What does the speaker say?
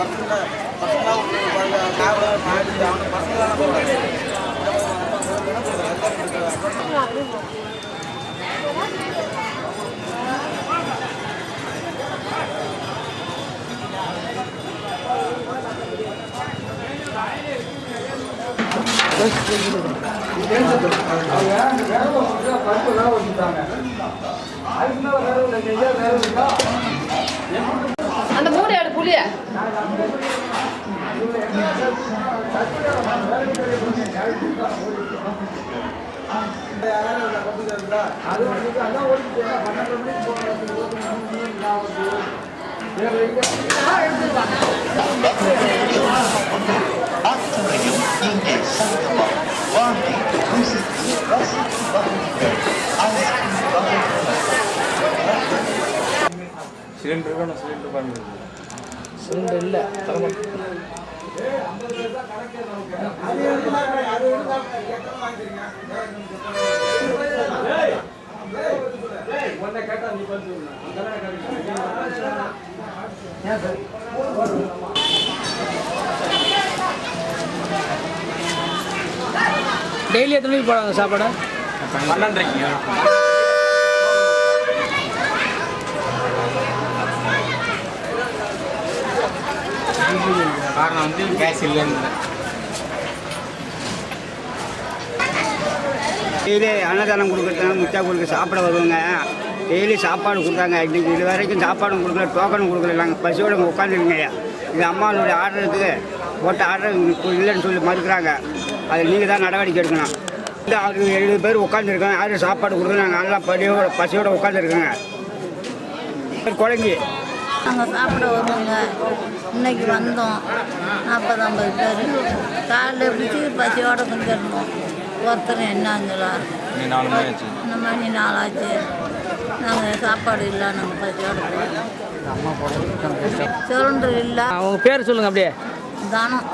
பசங்க பசங்களாம் காவல் மாடி அவங்க பசங்களாம் அந்த மூணு அத்துறையும் இங்கே சங்கமம் வாழ்க்கை ருசித்து ரசித்து சிலிண்டர் சிலிண்டர் பண்ணுறது சிலிண்டர் இல்லை டெய்லி எத்தனை மணிக்கு போடுறாங்க சாப்பாடு? பன்னெண்டரைக்கு. காரணம் வந்து கேஸ் இல்லைன்னு டெய்லி அன்னதானம் கொடுக்குறதுனால முச்சா கொடுக்க சாப்பிட வருவாங்க. டெய்லி சாப்பாடு கொடுத்தாங்க. இன்னைக்கு இது வரைக்கும் சாப்பாடும் கொடுக்கல டோக்கனும் கொடுக்கல. நாங்கள் பசியோட உட்காந்துருங்க இது அம்மாவோடைய ஆர்டருக்கு போட்ட ஆர்டர் இல்லைன்னு சொல்லி மறுக்கிறாங்க. அது நீங்கள் தான் நடவடிக்கை எடுக்கணும். இந்த அவருக்கு எழுபது பேர் உட்காந்துருக்கோம் யாரும் சாப்பாடு கொடுக்கல. நாங்கள் நல்லா படியோட பசியோட உட்காந்துருக்கோங்க குழந்தை நாங்கள் சாப்பிட வருவோங்க. இன்னைக்கு வந்தோம். நாற்பது ஐம்பது பேர். காலைல பிடிச்சி பசியோட வந்துடணும் ஒருத்தர் என்னங்களா? இந்த மணி நாளாச்சு நாங்கள் சாப்பாடு இல்லை நாங்கள் பசியோட போகிறோம் சிலிண்டர் இல்லை. அவங்க பேர் சொல்லுங்க அப்படியே. தானம்